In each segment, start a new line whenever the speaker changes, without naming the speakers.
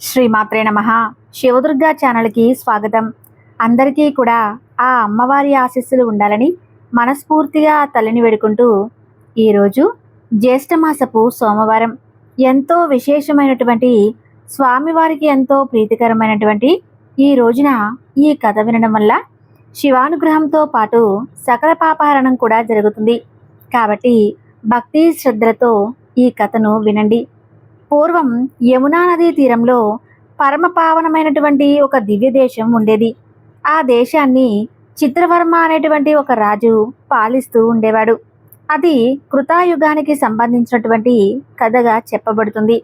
శ్రీమాత్రే నమ. శివదుర్గా ఛానల్కి స్వాగతం. అందరికీ కూడా ఆ అమ్మవారి ఆశీస్సులు ఉండాలని మనస్ఫూర్తిగా తల్లిని వేడుకుంటూ ఈరోజు జ్యేష్ఠమాసపు సోమవారం. ఎంతో విశేషమైనటువంటి స్వామివారికి ఎంతో ప్రీతికరమైనటువంటి ఈ రోజున ఈ కథ వినడం వల్ల శివానుగ్రహంతో పాటు సకల పాపహరణం కూడా జరుగుతుంది. కాబట్టి భక్తి శ్రద్ధలతో ఈ కథను వినండి. పూర్వం యమునా నదీ తీరంలో పరమ పావనమైనటువంటి ఒక దివ్య దేశం ఉండేది. ఆ దేశాన్ని చిత్రవర్మ అనేటువంటి ఒక రాజు పాలిస్తూ ఉండేవాడు. అది కృతాయుగానికి సంబంధించినటువంటి కథగా చెప్పబడుతుంది.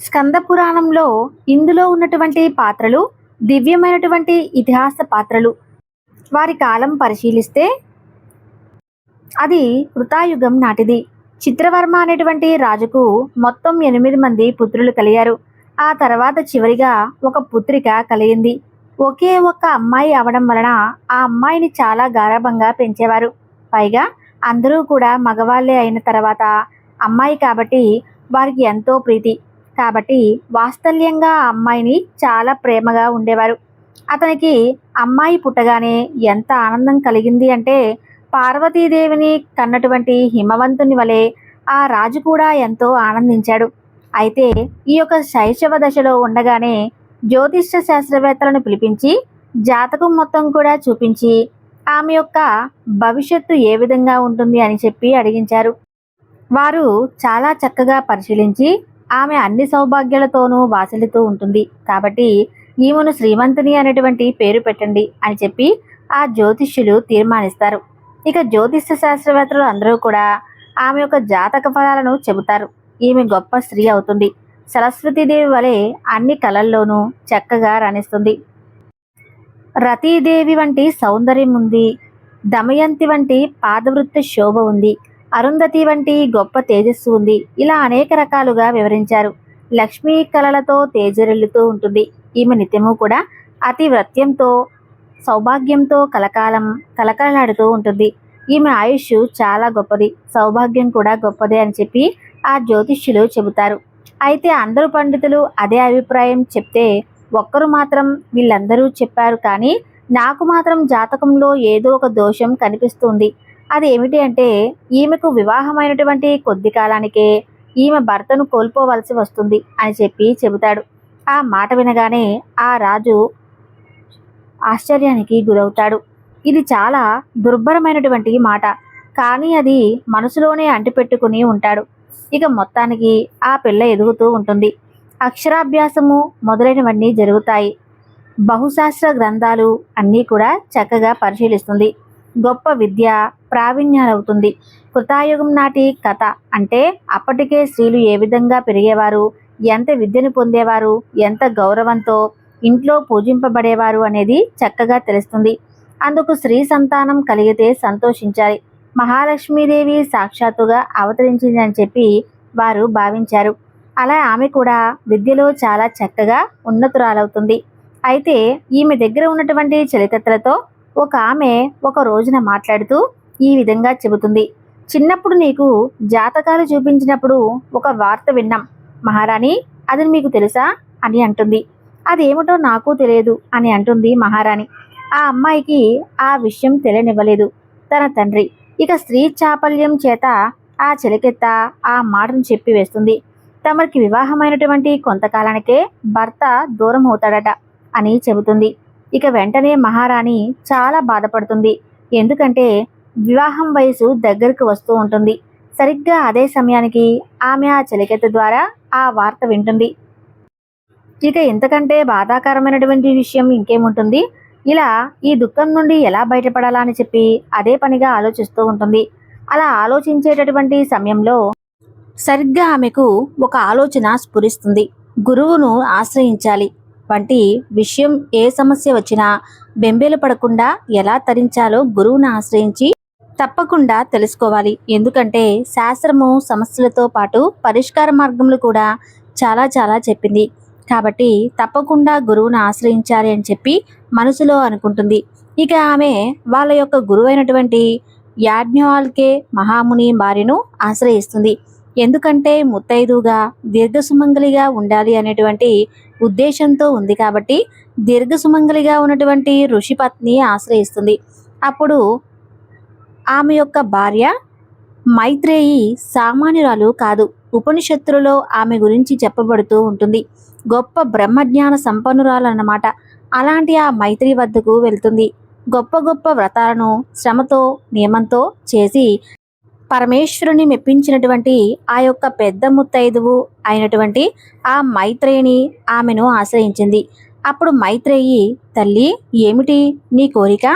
స్కంద పురాణంలో ఇందులో ఉన్నటువంటి పాత్రలు దివ్యమైనటువంటి ఇతిహాస పాత్రలు. వారి కాలం పరిశీలిస్తే అది కృతాయుగం నాటిది. చిత్రవర్మ అనేటువంటి రాజుకు మొత్తం ఎనిమిది మంది పుత్రులు కలిగారు. ఆ తర్వాత చివరిగా ఒక పుత్రిక కలిగింది. ఒకే ఒక్క అమ్మాయి అవడం వలన ఆ అమ్మాయిని చాలా గారాభంగా పెంచేవారు. పైగా అందరూ కూడా మగవాళ్ళే అయిన తర్వాత అమ్మాయి కాబట్టి వారికి ఎంతో ప్రీతి. కాబట్టి వాత్సల్యంగా ఆ అమ్మాయిని చాలా ప్రేమగా ఉండేవారు. అతనికి అమ్మాయి పుట్టగానే ఎంత ఆనందం కలిగింది అంటే పార్వతీదేవిని కన్నటువంటి హిమవంతుని వలె ఆ రాజు కూడా ఎంతో ఆనందించాడు. అయితే ఈ యొక్క శైశవ దశలో ఉండగానే జ్యోతిష్య శాస్త్రవేత్తలను పిలిపించి జాతకం మొత్తం కూడా చూపించి ఆమె యొక్క భవిష్యత్తు ఏ విధంగా ఉంటుంది అని చెప్పి అడిగించారు. వారు చాలా చక్కగా పరిశీలించి ఆమె అన్ని సౌభాగ్యాలతోనూ వాసలితూ ఉంటుంది. కాబట్టి ఈమెను శ్రీమంతుని అనేటువంటి పేరు పెట్టండి అని చెప్పి ఆ జ్యోతిష్యులు తీర్మానిస్తారు. ఇక జ్యోతిష్య శాస్త్రవేత్తలు అందరూ కూడా ఆమె యొక్క జాతక ఫలాలను చెబుతారు. ఈమె గొప్ప స్త్రీ అవుతుంది. సరస్వతీదేవి వలె అన్ని కళల్లోనూ చక్కగా రాణిస్తుంది. రతీదేవి వంటి సౌందర్యం ఉంది. దమయంతి వంటి పాదవృత్తి శోభ ఉంది. అరుంధతి వంటి గొప్ప తేజస్సు ఉంది. ఇలా అనేక రకాలుగా వివరించారు. లక్ష్మీ కళలతో తేజరిల్లుతూ ఉంటుంది. ఈమె నిత్యము కూడా అతి వ్రత్యంతో సౌభాగ్యంతో కలకాలం కలకలాడుతూ ఉంటుంది. ఈమె ఆయుష్ చాలా గొప్పది సౌభాగ్యం కూడా గొప్పదే అని చెప్పి ఆ జ్యోతిష్యులు చెబుతారు. అయితే అందరూ పండితులు అదే అభిప్రాయం చెప్తే ఒక్కరు మాత్రం వీళ్ళందరూ చెప్పారు కానీ నాకు మాత్రం జాతకంలో ఏదో ఒక దోషం కనిపిస్తుంది. అది ఏమిటి అంటే ఈమెకు వివాహమైనటువంటి కొద్ది కాలానికే ఈమె భర్తను కోల్పోవలసి వస్తుంది అని చెప్పి చెబుతాడు. ఆ మాట వినగానే ఆ రాజు ఆశ్చర్యానికి గురవుతాడు. ఇది చాలా దుర్భరమైనటువంటి మాట. కానీ అది మనసులోనే అంటిపెట్టుకుని ఉంటాడు. ఇక మొత్తానికి ఆ పిల్ల ఎదుగుతూ ఉంటుంది. అక్షరాభ్యాసము మొదలైనవన్నీ జరుగుతాయి. బహుశాస్త్ర గ్రంథాలు అన్నీ కూడా చక్కగా పరిశీలిస్తుంది. గొప్ప విద్య ప్రావీణ్యాలవుతుంది. కృతాయుగం నాటి కథ అంటే అప్పటికే స్త్రీలు ఏ విధంగా పెరిగేవారు ఎంత విద్యను పొందేవారు ఎంత గౌరవంతో ఇంట్లో పూజింపబడేవారు అనేది చక్కగా తెలుస్తుంది. అందుకు స్త్రీ సంతానం కలిగితే సంతోషించాలి. మహాలక్ష్మీదేవి సాక్షాత్తుగా అవతరించిందని చెప్పి వారు భావించారు. అలా ఆమె కూడా విద్యలో చాలా చక్కగా ఉన్నతురాలవుతుంది. అయితే ఈమె దగ్గర ఉన్నటువంటి చలికత్తలతో ఒక ఆమె ఒక రోజున మాట్లాడుతూ ఈ విధంగా చెబుతుంది. చిన్నప్పుడు నీకు జాతకాలు చూపించినప్పుడు ఒక వార్త విన్నాం. మహారాణి అది మీకు తెలుసా? అని అంటుంది. అదేమిటో నాకు తెలియదు అని అంటుంది మహారాణి. ఆ అమ్మాయికి ఆ విషయం తెలియనివ్వలేదు. తన తండ్రి ఇక స్త్రీ చాపల్యం చేత ఆ చెలికెత్త ఆ మాటను చెప్పి వేస్తుంది. తమరికి వివాహమైనటువంటి కొంతకాలానికే భర్త దూరం అవుతాడట అని చెబుతుంది. ఇక వెంటనే మహారాణి చాలా బాధపడుతుంది. ఎందుకంటే వివాహం వయసు దగ్గరకు వస్తూ ఉంటుంది. సరిగ్గా అదే సమయానికి ఆమె ఆ చెలికెత్త ద్వారా ఆ వార్త వింటుంది. ఇక ఇంతకంటే బాధాకరమైనటువంటి విషయం ఇంకేముంటుంది? ఇలా ఈ దుఃఖం నుండి ఎలా బయటపడాలా అని చెప్పి అదే పనిగా ఆలోచిస్తూ ఉంటుంది. అలా ఆలోచించేటటువంటి సమయంలో సరిగ్గా ఆమెకు ఒక ఆలోచన స్ఫురిస్తుంది. గురువును ఆశ్రయించాలి. వంటి విషయం ఏ సమస్య వచ్చినా బెంబేలు పడకుండా ఎలా తరించాలో గురువును ఆశ్రయించి తప్పకుండా తెలుసుకోవాలి. ఎందుకంటే శాస్త్రము సమస్యలతో పాటు పరిష్కార మార్గములు కూడా చాలా చాలా చెప్పింది. కాబట్టి తప్పకుండా గురువును ఆశ్రయించాలి అని చెప్పి మనసులో అనుకుంటుంది. ఇక ఆమె వాళ్ళ యొక్క గురువు అయినటువంటి యాజ్ఞవాల్కే మహాముని భార్యను ఆశ్రయిస్తుంది. ఎందుకంటే ముత్తైదుగా దీర్ఘసుమంగలిగా ఉండాలి అనేటువంటి ఉద్దేశంతో ఉంది కాబట్టి దీర్ఘసుమంగలిగా ఉన్నటువంటి ఋషిపత్ని ఆశ్రయిస్తుంది. అప్పుడు ఆమె యొక్క భార్య మైత్రేయి సామాన్యురాలు కాదు. ఉపనిషత్తులలో ఆమె గురించి చెప్పబడుతూ ఉంటుంది. గొప్ప బ్రహ్మజ్ఞాన సంపన్నురాలన్నమాట. అలాంటి ఆ మైత్రి వద్దకు వెళ్తుంది. గొప్ప గొప్ప వ్రతాలను శ్రమతో నియమంతో చేసి పరమేశ్వరుని మెప్పించినటువంటి ఆ యొక్క పెద్ద ముత్తైదువు అయినటువంటి ఆ మైత్రేయిని ఆమెను ఆశ్రయించింది. అప్పుడు మైత్రేయి తల్లి ఏమిటి నీ కోరిక?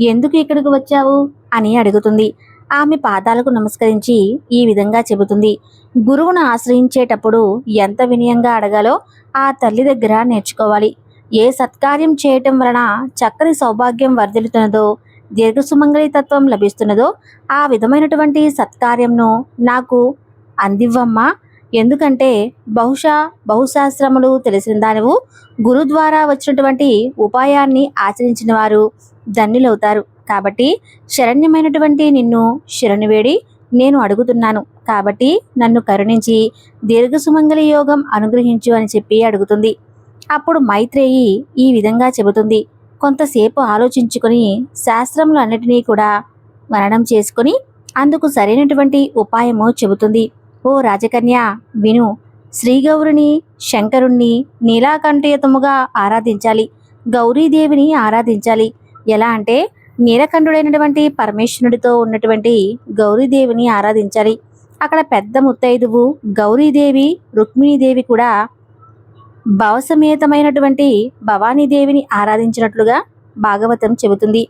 ఎందుకు ఇక్కడికి వచ్చావు? అని అడుగుతుంది. ఆమె పాదాలకు నమస్కరించి ఈ విధంగా చెబుతుంది. గురువును ఆశ్రయించేటప్పుడు ఎంత వినయంగా అడగాలో ఆ తల్లి దగ్గర నేర్చుకోవాలి. ఏ సత్కార్యం చేయటం వలన చక్కని సౌభాగ్యం వర్ధిల్లుతున్నదో దీర్ఘసుమంగళితత్వం లభిస్తున్నదో ఆ విధమైనటువంటి సత్కార్యంను నాకు అందివ్వమ్మా. ఎందుకంటే బహుశా బహుశాస్త్రములు తెలిసిన దానివు గురు ద్వారా వచ్చినటువంటి ఉపాయాన్ని ఆచరించిన వారు ధన్యులవుతారు. కాబట్టి శరణ్యమైనటువంటి నిన్ను శరణు వేడి నేను అడుగుతున్నాను. కాబట్టి నన్ను కరుణించి దీర్ఘసుమంగళి యోగం అనుగ్రహించు అని చెప్పి అడుగుతుంది. అప్పుడు మైత్రేయి ఈ విధంగా చెబుతుంది. కొంతసేపు ఆలోచించుకొని శాస్త్రములన్నిటినీ కూడా మననం చేసుకొని అందుకు సరైనటువంటి ఉపాయము చెబుతుంది. ఓ రాజకన్య విను శ్రీగౌరుని శంకరుణ్ణి నీలాకంఠయుతముగా ఆరాధించాలి. గౌరీదేవిని ఆరాధించాలి. ఎలా అంటే నీలకంఠుడైనటువంటి పరమేశ్వరుడితో ఉన్నటువంటి గౌరీదేవిని ఆరాధించాలి. అక్కడ పెద్ద ముత్తైదువు గౌరీదేవి రుక్మిణీదేవి కూడా భవసమేతమైనటువంటి భవానీదేవిని ఆరాధించినట్లుగా భాగవతం చెబుతుంది.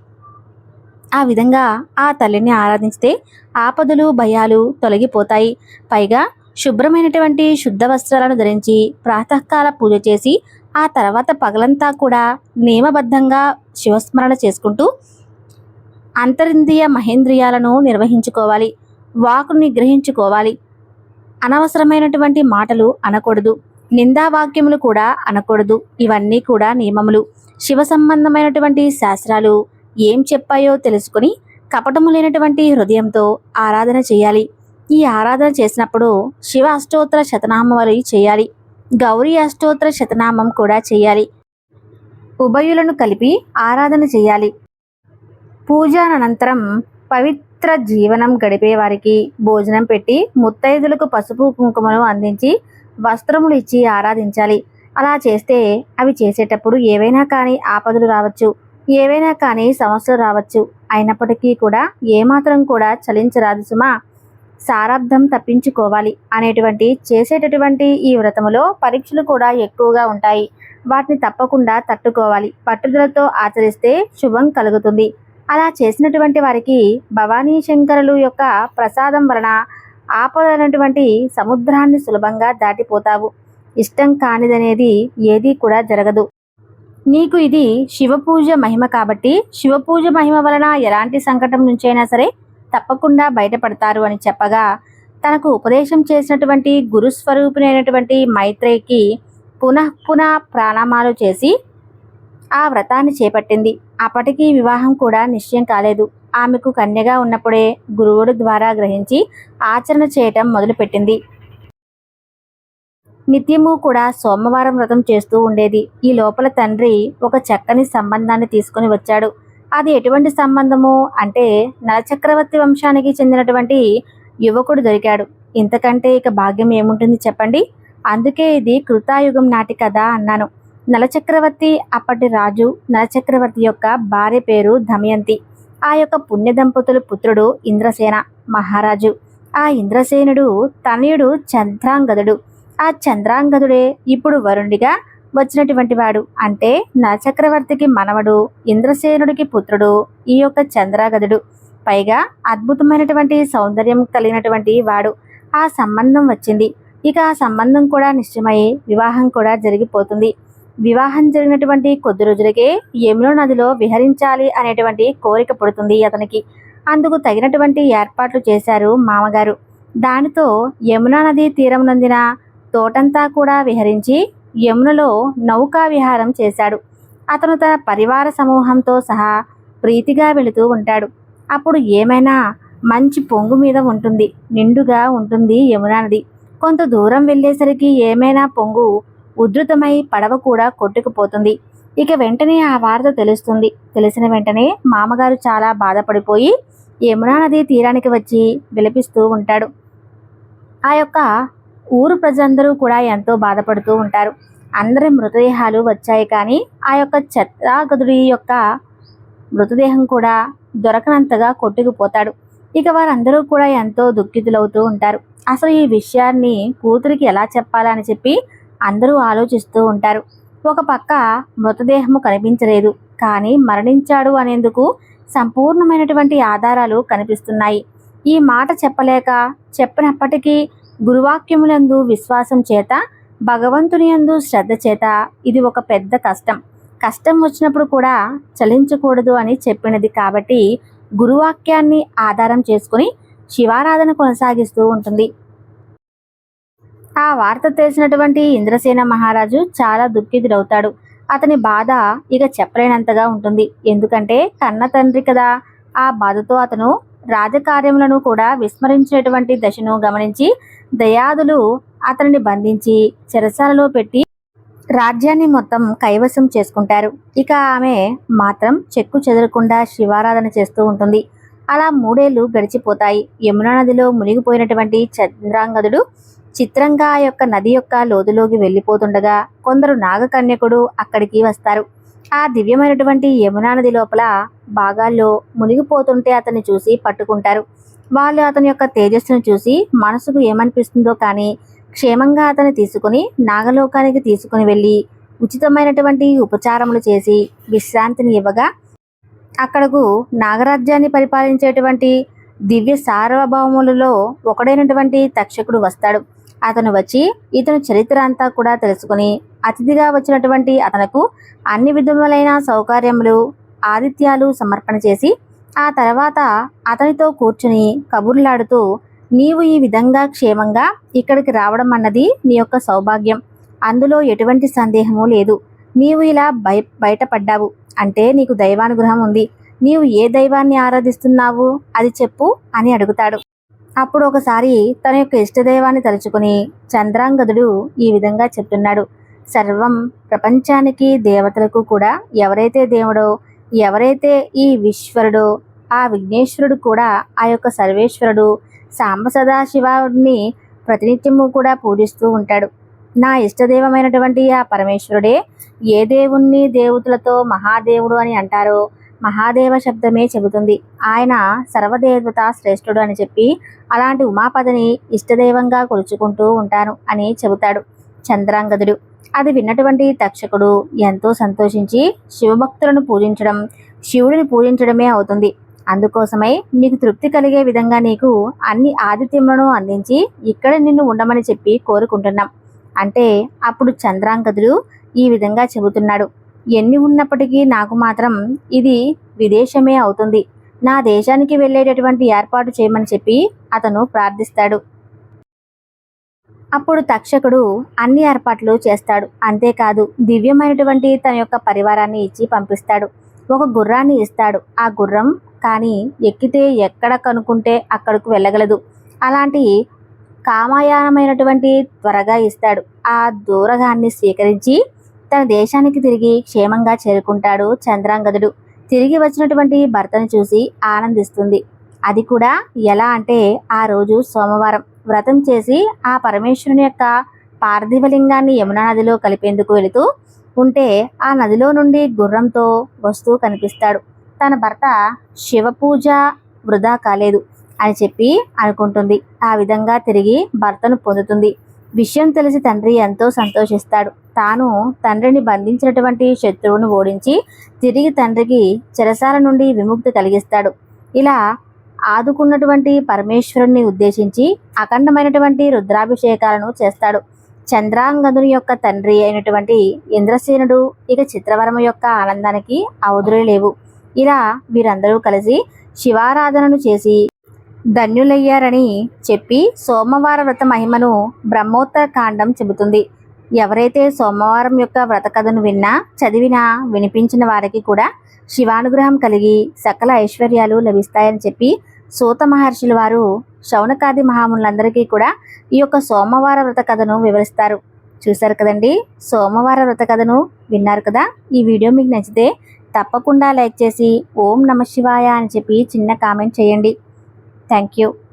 ఆ విధంగా ఆ తల్లిని ఆరాధిస్తే ఆపదలు భయాలు తొలగిపోతాయి. పైగా శుభ్రమైనటువంటి శుద్ధ వస్త్రాలను ధరించి ప్రాతకాల పూజ చేసి ఆ తర్వాత పగలంతా కూడా నియమబద్ధంగా శివస్మరణ చేసుకుంటూ అంతరింద్రియ మహేంద్రియాలను నిర్వహించుకోవాలి వాకుని నిగ్రహించుకోవాలి అనవసరమైనటువంటి మాటలు అనకూడదు నిందావాక్యములు కూడా అనకూడదు. ఇవన్నీ కూడా నియమములు. శివ సంబంధమైనటువంటి శాస్త్రాలు ఏం చెప్పాయో తెలుసుకుని కపటము లేనటువంటి హృదయంతో ఆరాధన చేయాలి. ఈ ఆరాధన చేసినప్పుడు శివ అష్టోత్తర శతనామాలు చేయాలి. గౌరీ అష్టోత్తర శతనామం కూడా చేయాలి. ఉభయులను కలిపి ఆరాధన చేయాలి. పూజానంతరం పవిత్ర జీవనం గడిపే వారికి భోజనం పెట్టి ముత్తైదులకు పసుపు కుంకుమను అందించి వస్త్రములు ఇచ్చి ఆరాధించాలి. అలా చేస్తే అవి చేసేటప్పుడు ఏవైనా కానీ ఆపదలు రావచ్చు. ఏవైనా కానీ సమస్యలు రావచ్చు. అయినప్పటికీ కూడా ఏమాత్రం కూడా చలించరాదు సుమా. సారాబ్దం తప్పించుకోవాలి అనేటువంటి చేసేటటువంటి ఈ వ్రతములో పరీక్షలు కూడా ఎక్కువగా ఉంటాయి. వాటిని తప్పకుండా తట్టుకోవాలి. పట్టుదలతో ఆచరిస్తే శుభం కలుగుతుంది. అలా చేసినటువంటి వారికి భవానీ శంకరులు యొక్క ప్రసాదం వలన ఆపదైనటువంటి సముద్రాన్ని సులభంగా దాటిపోతావు. ఇష్టం కానిదనేది ఏదీ కూడా జరగదు. నీకు ఇది శివపూజ మహిమ కాబట్టి శివపూజ మహిమ వలన ఎలాంటి సంకటం నుంచైనా సరే తప్పకుండా బయటపడతారు అని చెప్పగా తనకు ఉపదేశం చేసినటువంటి గురుస్వరూపిణైనటువంటి మైత్రేయికి పునః పునః ప్రాణామాలు చేసి ఆ వ్రతాన్ని చేపట్టింది. అప్పటికి వివాహం కూడా నిశ్చయం కాలేదు. ఆమెకు కన్యగా ఉన్నప్పుడే గురువుడు ద్వారా గ్రహించి ఆచరణ చేయటం మొదలుపెట్టింది. నిత్యము కూడా సోమవారం వ్రతం చేస్తూ ఉండేది. ఈ లోపల తండ్రి ఒక చక్కని సంబంధాన్ని తీసుకుని వచ్చాడు. అది ఎటువంటి సంబంధము? అంటే నలచక్రవర్తి వంశానికి చెందినటువంటి యువకుడు దొరికాడు. ఇంతకంటే ఇక భాగ్యం ఏముంటుంది చెప్పండి? అందుకే ఇది కృతాయుగం నాటి కథ అన్నాను. నలచక్రవర్తి అప్పటి రాజు నలచక్రవర్తి యొక్క భార్య పేరు దమయంతి ఆ యొక్క పుణ్య దంపతుల పుత్రుడు ఇంద్రసేన మహారాజు. ఆ ఇంద్రసేనుడు తనయుడు చంద్రాంగదుడు. ఆ చంద్రాంగదుడే ఇప్పుడు వరుణుడిగా వచ్చినటువంటి వాడు. అంటే నలచక్రవర్తికి మనవడు ఇంద్రసేనుడికి పుత్రుడు ఈ యొక్క చంద్రాగదుడు. పైగా అద్భుతమైనటువంటి సౌందర్యం కలిగినటువంటి వాడు. ఆ సంబంధం వచ్చింది. ఇక ఆ సంబంధం కూడా నిశ్చయమై వివాహం కూడా జరిగిపోతుంది. వివాహం జరిగినటువంటి కొద్ది రోజులకే యమున నదిలో విహరించాలి అనేటువంటి కోరిక పుడుతుంది అతనికి. అందుకు తగినటువంటి ఏర్పాట్లు చేశారు మామగారు. దానితో యమునా నది తీరం నందిన తోటంతా కూడా విహరించి యమునలో నౌకా విహారం చేశాడు. అతను తన పరివార సమూహంతో సహా ప్రీతిగా వెళుతూ ఉంటాడు. అప్పుడు ఏమైనా మంచి పొంగు మీద ఉంటుంది నిండుగా ఉంటుంది యమునా నది. కొంత దూరం వెళ్ళేసరికి ఏమైనా పొంగు ఉధృతమై పడవ కూడా కొట్టుకుపోతుంది. ఇక వెంటనే ఆ వార్త తెలుస్తుంది. తెలిసిన వెంటనే మామగారు చాలా బాధపడిపోయి యమునా నది తీరానికి వచ్చి విలపిస్తూ ఉంటాడు. ఆ యొక్క ఊరు ప్రజలందరూ కూడా ఎంతో బాధపడుతూ ఉంటారు. అందరి మృతదేహాలు వచ్చాయి కానీ ఆ యొక్క చెత్తాగదుడి యొక్క మృతదేహం కూడా దొరకనంతగా కొట్టుకుపోతాడు. ఇక వారందరూ కూడా ఎంతో దుఃఖితులవుతూ ఉంటారు. అసలు ఈ విషయాన్ని కూతురికి ఎలా చెప్పాలని చెప్పి అందరూ ఆలోచిస్తూ ఉంటారు. ఒక పక్క మృతదేహము కనిపించలేదు. కానీ మరణించాడు అనేందుకు సంపూర్ణమైనటువంటి ఆధారాలు కనిపిస్తున్నాయి. ఈ మాట చెప్పలేక చెప్పినప్పటికీ గురువాక్యములందు విశ్వాసం చేత భగవంతుని యందు శ్రద్ధ చేత ఇది ఒక పెద్ద కష్టం. కష్టం వచ్చినప్పుడు కూడా చలించకూడదు అని చెప్పినది కాబట్టి గురువాక్యాన్ని ఆధారం చేసుకుని శివారాధన కొనసాగిస్తూ ఉంటుంది. ఆ వార్త తెలిసినటువంటి ఇంద్రసేన మహారాజు చాలా దుఃఖితుడవుతాడు. అతని బాధ ఇక చెప్పలేనంతగా ఉంటుంది. ఎందుకంటే కన్న తండ్రి కదా. ఆ బాధతో అతను రాజకార్యములను కూడా విస్మరించేటువంటి దశను గమనించి దయాదులు అతనిని బంధించి చెరసాలలో పెట్టి రాజ్యాన్ని మొత్తం కైవసం చేసుకుంటారు. ఇక ఆమె మాత్రం చెక్కు చెదరకుండా శివారాధన చేస్తూ ఉంటుంది. అలా మూడేళ్ళు గడిచిపోతాయి. యమునా నదిలో మునిగిపోయినటువంటి చంద్రాంగదుడు చిత్రంగా ఆ యొక్క నది యొక్క లోతులోకి వెళ్ళిపోతుండగా కొందరు నాగకన్యకుడు అక్కడికి వస్తారు. ఆ దివ్యమైనటువంటి యమునా నది లోపల భాగాల్లో మునిగిపోతుంటే అతన్ని చూసి పట్టుకుంటారు. వాళ్ళు అతని యొక్క తేజస్సును చూసి మనసుకు ఏమనిపిస్తుందో కానీ క్షేమంగా అతన్ని తీసుకుని నాగలోకానికి తీసుకుని వెళ్ళి ఉచితమైనటువంటి ఉపచారములు చేసి విశ్రాంతిని ఇవ్వగా అక్కడకు నాగరాజ్యాన్ని పరిపాలించేటువంటి దివ్య సార్వభౌములలో ఒకడైనటువంటి తక్షకుడు వస్తాడు. అతను వచ్చి ఇతను చరిత్ర అంతా కూడా తెలుసుకుని అతిథిగా వచ్చినటువంటి అతనకు అన్ని విధములైన సౌకర్యములు ఆతిథ్యాలు సమర్పణ చేసి ఆ తర్వాత అతనితో కూర్చుని కబుర్లాడుతూ నీవు ఈ విధంగా క్షేమంగా ఇక్కడికి రావడం అన్నది నీ యొక్క సౌభాగ్యం. అందులో ఎటువంటి సందేహము లేదు. నీవు ఇలా బయ బయటపడ్డావు. అంటే నీకు దైవానుగ్రహం ఉంది. నీవు ఏ దైవాన్ని ఆరాధిస్తున్నావు? అది చెప్పు అని అడుగుతాడు. అప్పుడు ఒకసారి తన యొక్క ఇష్టదైవాన్ని తలుచుకుని చంద్రాంగదుడు ఈ విధంగా చెప్తున్నాడు. సర్వం ప్రపంచానికి దేవతలకు కూడా ఎవరైతే దేవుడో ఎవరైతే ఈ విశ్వరుడో ఆ విఘ్నేశ్వరుడు కూడా ఆ యొక్క సర్వేశ్వరుడు సాంబ సదాశివుడిని ప్రతినిత్యము కూడా పూజిస్తూ ఉంటాడు. నా ఇష్టదైవమైనటువంటి ఆ పరమేశ్వరుడే ఏ దేవుణ్ణి దేవతలతో మహాదేవుడు అని అంటారో మహాదేవ శబ్దమే చెబుతుంది. ఆయన సర్వదేవత శ్రేష్ఠుడు అని చెప్పి అలాంటి ఉమాపదని ఇష్టదైవంగా కొలుచుకుంటూ ఉంటాను అని చెబుతాడు చంద్రాంగదుడు. అది విన్నటువంటి తక్షకుడు ఎంతో సంతోషించి శివభక్తులను పూజించడం శివుడిని పూజించడమే అవుతుంది. అందుకోసమై నీకు తృప్తి కలిగే విధంగా నీకు అన్ని ఆతిథ్యములను అందించి ఇక్కడ నిన్ను ఉండమని చెప్పి కోరుకుంటున్నాం. అంటే అప్పుడు చంద్రాంగదుడు ఈ విధంగా చెబుతున్నాడు. ఎన్ని ఉన్నప్పటికీ నాకు మాత్రం ఇది విదేశమే అవుతుంది. నా దేశానికి వెళ్ళేటటువంటి ఏర్పాటు చేయమని చెప్పి అతను ప్రార్థిస్తాడు. అప్పుడు తక్షకుడు అన్ని ఏర్పాట్లు చేస్తాడు. అంతేకాదు దివ్యమైనటువంటి తన యొక్క పరివారాన్ని ఇచ్చి పంపిస్తాడు. ఒక గుర్రాన్ని ఇస్తాడు. ఆ గుర్రం కానీ ఎక్కితే ఎక్కడ కనుక్కుంటే అక్కడకు వెళ్ళగలదు. అలాంటి కామాయానమైనటువంటి త్వరగా ఇస్తాడు. ఆ దూరగాన్ని స్వీకరించి తన దేశానికి తిరిగి క్షేమంగా చేరుకుంటాడు చంద్రాంగదుడు. తిరిగి వచ్చినటువంటి భర్తను చూసి ఆనందిస్తుంది. అది కూడా ఎలా అంటే ఆ రోజు సోమవారం. వ్రతం చేసి ఆ పరమేశ్వరుని యొక్క పార్థివలింగాన్ని యమునా నదిలో కలిపేందుకు వెళుతూ ఉంటే ఆ నదిలో నుండి గుర్రంతో వస్తూ కనిపిస్తాడు. తన భర్త శివపూజ వృధా కాలేదు అని చెప్పి అనుకుంటుంది. ఆ విధంగా తిరిగి భర్తను పొందుతుంది. విషయం తెలిసి తండ్రి ఎంతో సంతోషిస్తాడు. తాను తండ్రిని బంధించినటువంటి శత్రువును ఓడించి తిరిగి తండ్రికి చెరసాల నుండి విముక్తి కలిగిస్తాడు. ఇలా ఆదుకున్నటువంటి పరమేశ్వరుణ్ణి ఉద్దేశించి అఖండమైనటువంటి రుద్రాభిషేకాలను చేస్తాడు. చంద్రాంగదుని యొక్క తండ్రి అయినటువంటి ఇంద్రసేనుడు ఇక చిత్రవరమ యొక్క ఆనందానికి అవధులు లేవు. ఇలా వీరందరూ కలిసి శివారాధనను చేసి ధన్యులయ్యారని చెప్పి సోమవార వ్రత మహిమను బ్రహ్మోత్తర కాండం చెబుతుంది. ఎవరైతే సోమవారం యొక్క వ్రత కథను విన్నా చదివినా వినిపించిన వారికి కూడా శివానుగ్రహం కలిగి సకల ఐశ్వర్యాలు లభిస్తాయని చెప్పి సూత మహర్షుల వారు శౌనకాది మహాములందరికీ కూడా ఈ యొక్క సోమవార వ్రత కథను వివరిస్తారు. చూశారు కదండి? సోమవార వ్రత కథను విన్నారు కదా? ఈ వీడియో మీకు నచ్చితే తప్పకుండా లైక్ చేసి ఓం నమ శివాయ అని చెప్పి చిన్న కామెంట్ చేయండి. Thank you.